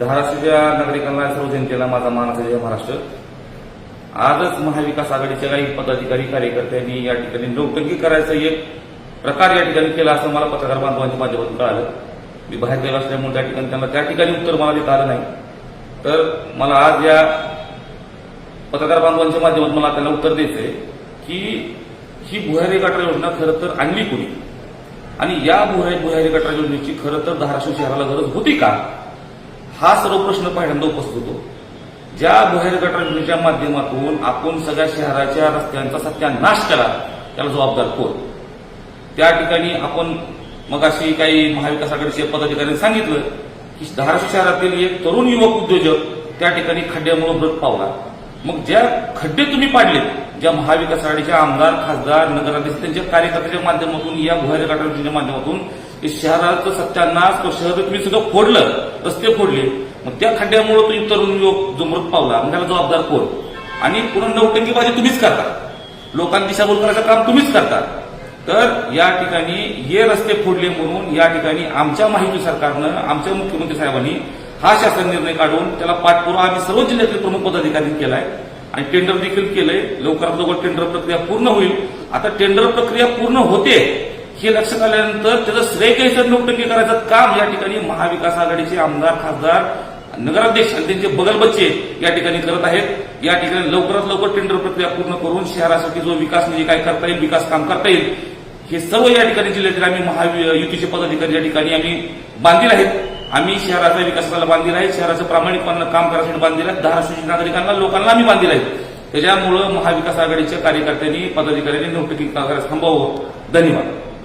धाराशिवच्या नागरिकांना सर्व जनतेला माझा मानाचा जय महाराष्ट्र. आजच महाविकास आघाडीच्या काही पदाधिकारी कार्यकर्त्यांनी या ठिकाणी नौटंकी करायचं एक प्रकार या ठिकाणी केला असं मला पत्रकार बांधवांच्या माध्यमातून कळालं. मी बाहेर गेलो असल्यामुळे त्या ठिकाणी त्यांना त्या ठिकाणी उत्तर मला देता आलं नाही. तर मला आज या पत्रकार बांधवांच्या माध्यमातून मला त्यांना उत्तर द्यायचंय की ही भुयारी गटार योजना खरं तर आणली कोणी? आणि या भुयारी भुयारी गटार योजनेची खरं तर धाराशिव शहराला गरज होती का? हा सर्व प्रश्न पहिल्यांदा उपस्थित होतो. ज्या भुयारी गटार योजनेच्या माध्यमातून आपण सगळ्या शहराच्या रस्त्यांचा सत्यानाश केला त्याला जबाबदार कोण? त्या ठिकाणी आपण मगाशी काही महाविकास आघाडीचे पदाधिकाऱ्यांनी सांगितलं की धाराशिव शहरातील एक तरुण युवक उद्योजक त्या ठिकाणी खड्ड्यामुळे मृत पावला. मग ज्या खड्डे तुम्ही पाडले ज्या महाविकास आघाडीचे आमदार खासदार नगराध्यक्ष त्यांच्या कार्यकर्त्याच्या माध्यमातून या भुयारी गटार योजनेच्या माध्यमातून शहराचं सत्यानाश तो शहर तुम्ही सगळं फोडलं रस्ते फोडले. मग त्या खड्ड्यामुळे तुम्ही तरुण युवक जो मृत पावला मग त्याला जबाबदार कोण? आणि पुन्हा नौटंकीबाजी तुम्हीच करता. लोकांना दिशाभूल करायचं काम तुम्हीच करता. तर या ठिकाणी हे रस्ते फोडले म्हणून या ठिकाणी आमच्या माहिती सरकारनं आमच्या मुख्यमंत्री साहेबांनी हा शासन निर्णय काढून त्याला पाठपुरावा आम्ही सर्व जिल्ह्यातील प्रमुख पदाधिकारी केलाय आणि टेंडर देखील केलंय. लवकरात लवकर टेंडर प्रक्रिया पूर्ण होईल. आता टेंडर प्रक्रिया पूर्ण होते हे लक्षात आल्यानंतर त्याचं श्रेय घ्यायचं नोटंकी करायचं काम या ठिकाणी महाविकास आघाडीचे आमदार खासदार नगराध्यक्ष आणि त्यांचे बगलबच्चे या ठिकाणी करत आहेत. या ठिकाणी लवकरात लवकर टेंडर प्रक्रिया पूर्ण करून शहरासाठी जो विकास म्हणजे काय करता येईल विकास काम करता येईल हे सर्व या ठिकाणी जिल्ह्यातील आम्ही महायुतीचे पदाधिकारी या ठिकाणी आम्ही बांधील आहेत. आम्ही शहराचा विकासाला बांधील आहे. शहराचं प्रामाणिकपणानं काम करण्यासाठी बांधील आहे धाराशिवच्या नागरिकांना लोकांना आम्ही बांधील आहे त्याच्यामुळं महाविकास आघाडीच्या कार्यकर्त्यांनी पदाधिकाऱ्यांनी नोटंकी करायला थांबावं. धन्यवाद.